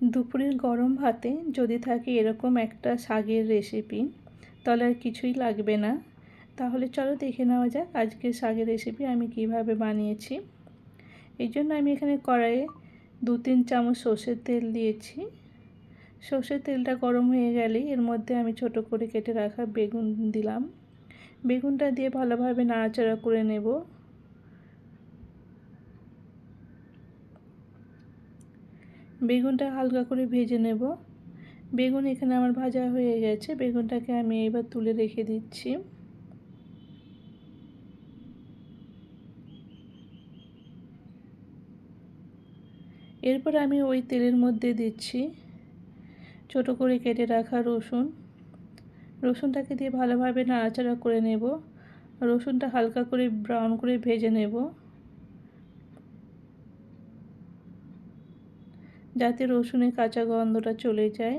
দুপুরের গরম ভাতে যদি থাকে এরকম একটা শাকের রেসিপি তাহলে আর কিছুই লাগবে না। তাহলে চলো দেখে নেওয়া যাক আজকে শাকের রেসিপি আমি কীভাবে বানিয়েছি। এই জন্য আমি এখানে কড়াইয়ে দু তিন চামচ সর্ষের তেল দিয়েছি। সর্ষের তেলটা গরম হয়ে গেলেই এর মধ্যে আমি ছোট করে কেটে রাখা বেগুন দিলাম। বেগুনটা দিয়ে ভালোভাবে নাড়াচাড়া করে নেব। বেগুনটা হালকা করে ভেজে নেব। বেগুন এখানে আমার ভাজা হয়ে গেছে। বেগুনটাকে আমি এবার তুলে রেখে দিচ্ছি। এরপর আমি ওই তেলের মধ্যে দিচ্ছি ছোট করে কেটে রাখা রসুন। রসুনটাকে দিয়ে ভালোভাবে নাড়াচাড়া করে নেব। রসুনটা হালকা করে ব্রাউন করে ভেজে নেব। যাতে রসুনের কাঁচা গন্ধটা চলে যায়।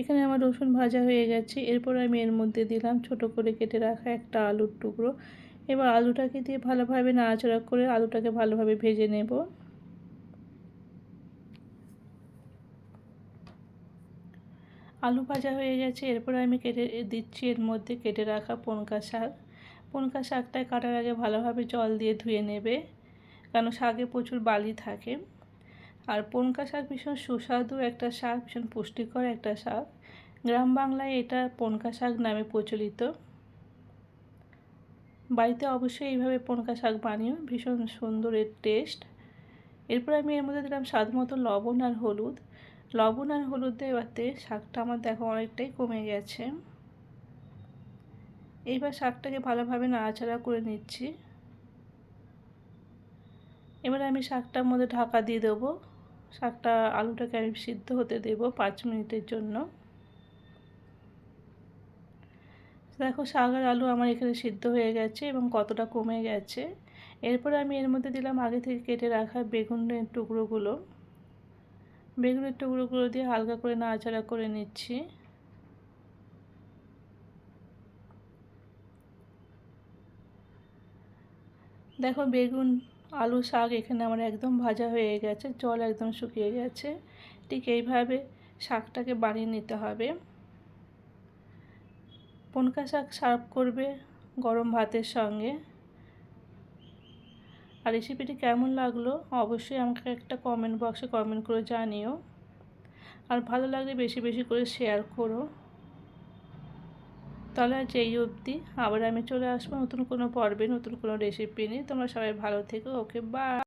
এখানে আমার রসুন ভাজা হয়ে গেছে। এরপর আমি এর মধ্যে দিলাম ছোট করে কেটে রাখা একটা আলুর টুকরো। এবার আলুটাকে দিয়ে ভালোভাবে নাড়াচাড়া করে আলুটাকে ভালোভাবে ভেজে নেব। আলু ভাজা হয়ে গেছে। এরপর আমি কেটে দিচ্ছি এর মধ্যে কেটে রাখা পনকা শাক। পনকা শাকটায় কাটার আগে ভালোভাবে জল দিয়ে ধুয়ে নেবে। কারণ শাকে প্রচুর বালি থাকে। আর পনকা শাক ভীষণ সুস্বাদু একটা শাক, ভীষণ পুষ্টিকর একটা শাক। গ্রাম বাংলায় এটা পনকা শাক নামে প্রচলিত। বাড়িতে অবশ্যই এইভাবে পনকা শাক বানিও, ভীষণ সুন্দর এর টেস্ট এরপর আমি এর মধ্যে দিলাম স্বাদ মতো লবণ আর হলুদ। লবণ আর হলুদ দেওয়াতে শাকটা আমার দেখো অনেকটাই কমে গেছে। এইবার শাকটাকে ভালোভাবে নাড়াচাড়া করে নিচ্ছি। এবার আমি শাকটার মধ্যে ঢাকা দিয়ে দেবো। শাকটা, আলুটাকে আমি সিদ্ধ হতে দেব পাঁচ মিনিটের জন্য। দেখো, শাক আর আলু আমার এখানে সিদ্ধ হয়ে গেছে এবং কতটা কমে গেছে। এরপরে আমি এর মধ্যে দিলাম আগে থেকে কেটে রাখা বেগুনের টুকরোগুলো। বেগুনের টুকরোগুলো দিয়ে হালকা করে নাড়াচাড়া করে নিচ্ছি। দেখো, বেগুন আলু শাক এখানে আমার একদম ভাজা হয়ে গেছে, জল একদম শুকিয়ে গেছে। ঠিক এইভাবে শাকটাকে বানিয়ে নিতে হবে। পনকা শাক সার্ভ করবে গরম ভাতের সঙ্গে। আর রেসিপিটি কেমন লাগল অবশ্যই আমাকে একটা কমেন্ট বক্সে কমেন্ট করে জানিও। আর ভালো লাগলে বেশি বেশি করে শেয়ার করো। তাহলে আজ এই অবধি। আবার আমি চলে আসব নতুন কোনো পর্বে, নতুন কোনো রেসিপি নিয়ে। তোমরা সবাই ভালো থেকো। ওকে বা